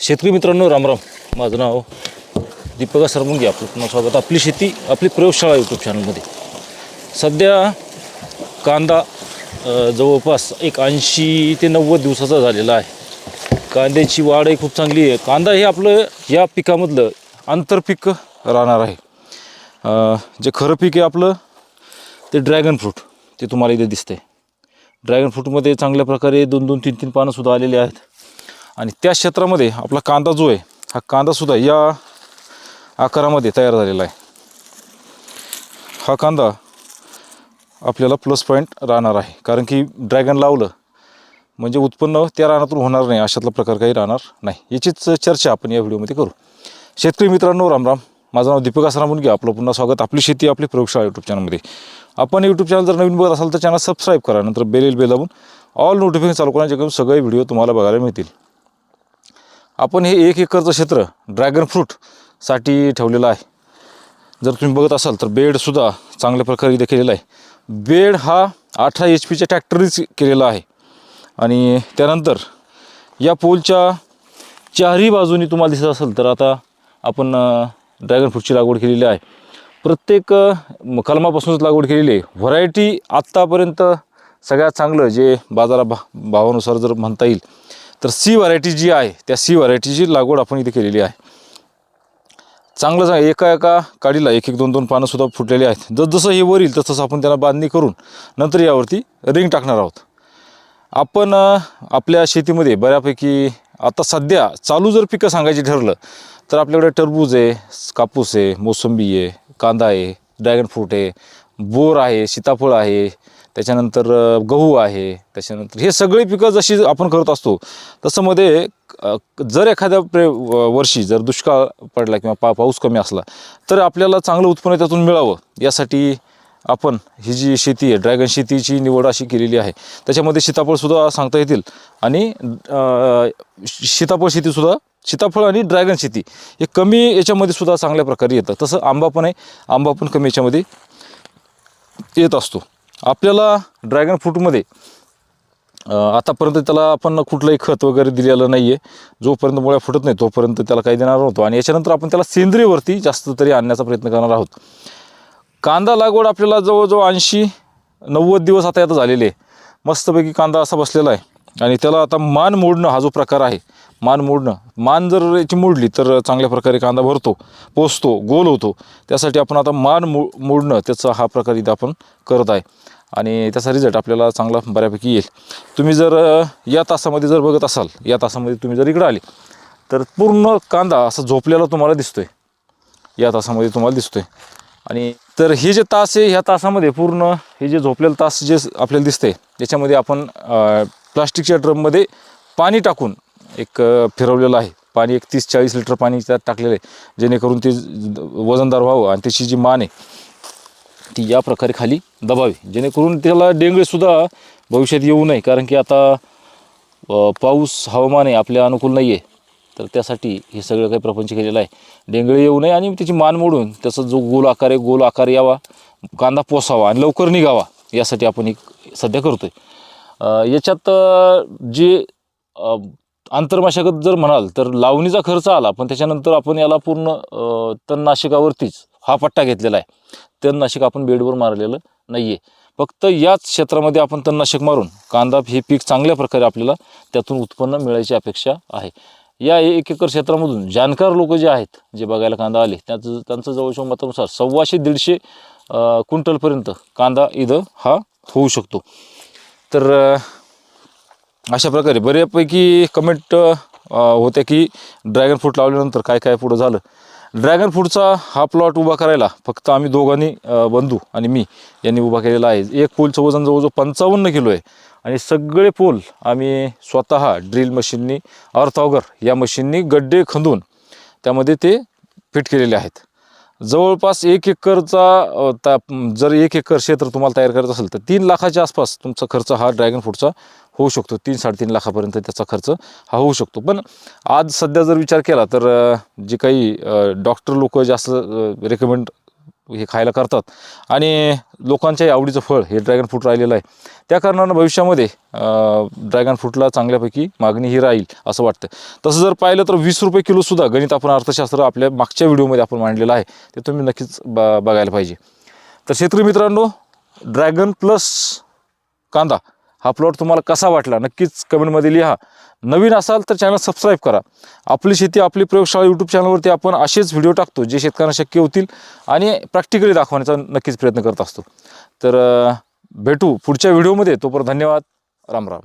शेतकरी मित्रांनो रामराम माझं नाव दीपका सरमुंगी. आपलं पुन्हा स्वागत. आपली शेती आपली प्रयोगशाळा यूट्यूब चॅनलमध्ये सध्या कांदा जवळपास एक ऐंशी ते नव्वद दिवसाचा झालेला आहे. कांद्याची वाढही खूप चांगली आहे. कांदा हे आपलं या पिकामधलं आंतरपीक राहणार आहे. जे खरं पीक आहे आपलं ते ड्रॅगन फ्रूट ते तुम्हाला इथे दिसतंय. ड्रॅगन फ्रूटमध्ये चांगल्या प्रकारे दोन दोन तीन तीन पानंसुद्धा आलेली आहेत. आणि त्या क्षेत्रामध्ये आपला कांदा जो आहे हा कांदासुद्धा या आकारामध्ये तयार झालेला आहे. हा कांदा आपल्याला प्लस पॉईंट राहणार आहे. कारण की ड्रॅगन लावलं म्हणजे उत्पन्न त्या रानातून होणार नाही अशातला प्रकार काही राहणार नाही. याचीच चर्चा आपण या व्हिडिओमध्ये करू. शेतकरी मित्रांनो रामराम माझं नाव दीपक आसरा मुनगे. आपलं पुन्हा स्वागत. आपली शेती आपली प्रयोगशाळा यूट्यूब चॅनलमध्ये आपण यूट्यूब चॅनल जर नवीन बघत असाल तर चॅनल सबस्क्राईब करा. नंतर बेल बेल दाबून ऑल नोटिफिकेशन चालू करा जेणेकरून सगळे व्हिडिओ तुम्हाला बघायला मिळतील. आपण हे एक एकरचं क्षेत्र ड्रॅगन फ्रूटसाठी ठेवलेलं आहे. जर तुम्ही बघत असाल तर बेडसुद्धा चांगल्या प्रकारे इथे केलेला आहे. बेड हा अठरा एच पीच्या ट्रॅक्टरीच केलेला आहे. आणि त्यानंतर या पोलच्या चारही बाजूनी तुम्हाला दिसत असेल तर आता आपण ड्रॅगन फ्रूटची लागवड केलेली आहे. प्रत्येक कलमापासूनच लागवड केलेली आहे. व्हरायटी आत्तापर्यंत सगळ्यात चांगलं जे बाजारा भा भावानुसार जर म्हणता येईल तर सी व्हरायटी जी आहे त्या सी व्हरायटीची लागवड आपण इथे केलेली आहे. चांगलं चांगलं एका एका काडीला एक एक दोन दोन पानंसुद्धा फुटलेली आहेत. जसजसं हे वर येईल आपण त्याला बांधणी करून नंतर यावरती रिंग टाकणार आहोत. आपण आपल्या शेतीमध्ये बऱ्यापैकी आता सध्या चालू जर पिकं सांगायची ठरलं तर आपल्याकडे टरबूज आहे कापूस आहे मोसंबी आहे कांदा आहे ड्रॅगन फ्रूट आहे बोर आहे सीताफळ आहे त्याच्यानंतर गहू आहे त्याच्यानंतर हे सगळी पिकं जशी आपण करत असतो तसं मध्ये जर एखाद्या प्रे व- वर्षी जर दुष्काळ पडला किंवा पा पाऊस कमी असला तर आपल्याला चांगलं उत्पन्न त्यातून मिळावं. यासाठी आपण ही जी शेती आहे ड्रॅगन शेतीची निवड अशी केलेली आहे. त्याच्यामध्ये सीताफळसुद्धा सांगता येतील. आणि सीताफळ शेतीसुद्धा सीताफळ आणि ड्रॅगन शेती हे कमी याच्यामध्ये सुद्धा चांगल्या प्रकारे येतं. तसं आंबा पण आहे. आंबा पण कमी याच्यामध्ये येत असतो. आपल्याला ड्रॅगन फ्रूटमध्ये आतापर्यंत त्याला आपण कुठलंही खत वगैरे दिलेलं नाही आहे जोपर्यंत मुळ्या फुटत नाही तोपर्यंत त्याला काही देणार नव्हतो. आणि याच्यानंतर आपण त्याला सेंद्रियवरती जास्त तरी आणण्याचा प्रयत्न करणार आहोत. कांदा लागवड आपल्याला जवळजवळ ऐंशी नव्वद दिवस आता आता झालेले आहे. मस्तपैकी कांदा असा बसलेला आहे. आणि त्याला आता मान मोडणं हा जो प्रकार आहे मान मोडणं मान जर याची मोडली तर चांगल्या प्रकारे कांदा भरतो पोचतो गोल होतो. त्यासाठी आपण आता मान मो मोडणं त्याचा हा प्रकार इथं आपण करत आहे. आणि त्याचा रिझल्ट आपल्याला चांगला बऱ्यापैकी येईल. तुम्ही जर या तासामध्ये जर बघत असाल या तासामध्ये तुम्ही जर इकडं आले तर पूर्ण कांदा असा झोपलेला तुम्हाला दिसतो आहे या तासामध्ये तुम्हाला दिसतो आहे आणि तर हे जे तास आहे ह्या तासामध्ये पूर्ण हे जे झोपलेलं तास जे आपल्याला दिसतंय याच्यामध्ये आपण प्लास्टिकच्या ड्रममध्ये पाणी टाकून एक फिरवलेलं आहे. पाणी एक तीस चाळीस लिटर पाणी त्यात टाकलेलं आहे. जेणेकरून ते वजनदार व्हावं आणि त्याची जी मान आहे ती या प्रकारे खाली दबावी. जेणेकरून त्याला डेंगळेसुद्धा भविष्यात येऊ नये. कारण की आता पाऊस हवामान आहे आपल्या अनुकूल नाही आहे तर त्यासाठी हे सगळं काही प्रपंच केलेलं आहे. डेंगळे येऊ नये आणि त्याची मान मोडून त्याचा जो गोल आकार आहे गोल आकार यावा. कांदा पोसावा आणि लवकर निघावा. यासाठी आपण एक सध्या करतो आहे याच्यात जे आंतरमाशागत जर म्हणाल तर लावणीचा खर्च आला पण त्याच्यानंतर आपण याला पूर्ण तणनाशकावरतीच हा पट्टा घेतलेला आहे. तणनाशक आपण बेडवर मारलेलं नाही आहे फक्त याच क्षेत्रामध्ये आपण तणनाशक मारून कांदा हे पीक चांगल्या प्रकारे आपल्याला त्यातून उत्पन्न मिळायची अपेक्षा आहे. या एक एकर क्षेत्रामधून जाणकार लोक जे आहेत जे बघायला कांदा आले त्याचं त्यांचं जवळच्या मतानुसार सव्वाशे दीडशे क्विंटलपर्यंत कांदा इथं हा होऊ शकतो. तर अशा प्रकारे बऱ्यापैकी कमेंट होत्या की ड्रॅगन फ्रूट लावल्यानंतर काय काय पुढं झालं? ड्रॅगन फ्रूटचा हा प्लॉट उभा करायला फक्त आम्ही दोघांनी बंधू आणि मी यांनी उभा केलेला आहे. एक पोलचं वजन जवळजवळ पंचावन्न किलो आहे आणि सगळे पोल आम्ही स्वतः ड्रिल मशीननी अर्थॉगर या मशीननी गड्डे खंदून त्यामध्ये ते फिट केलेले आहेत. जवळपास एक एकरचा जर एक एकर क्षेत्र तुम्हाला तयार करायचं असेल तर तीन लाखाच्या आसपास तुमचा खर्च हा ड्रॅगन फ्रूटचा होऊ शकतो. तीन साडेतीन लाखापर्यंत त्याचा खर्च हा होऊ शकतो. पण आज सध्या जर विचार केला तर जे काही डॉक्टर लोक जास्त रेकमेंड हे खायला करतात. आणि लोकांच्याही आवडीचं फळ हे ड्रॅगन फ्रूट राहिलेलं आहे. त्या कारणानं भविष्यामध्ये ड्रॅगन फ्रूटला चांगल्यापैकी मागणी ही राहील असं वाटतं. तसं जर पाहिलं तर वीस रुपये किलोसुद्धा गणित आपण अर्थशास्त्र आपल्या मागच्या व्हिडिओमध्ये आपण मांडलेलं आहे. ते तुम्ही नक्कीच ब बघायला पाहिजे. तर शेतकरी मित्रांनो ड्रॅगन प्लस कांदा. हा प्लॉट तुम्हाला कसा वाटला नक्कीच कमेंटमध्ये लिहा. नवीन असाल तर चॅनल सबस्क्राईब करा. आपली शेती आपली प्रयोगशाळा यूट्यूब चॅनलवरती आपण असेच व्हिडिओ टाकतो जे शेतकऱ्यांना शक्य होतील आणि प्रॅक्टिकली दाखवण्याचा नक्कीच प्रयत्न करत असतो. तर भेटू पुढच्या व्हिडिओमध्ये तोपर्यंत धन्यवाद. राम राम.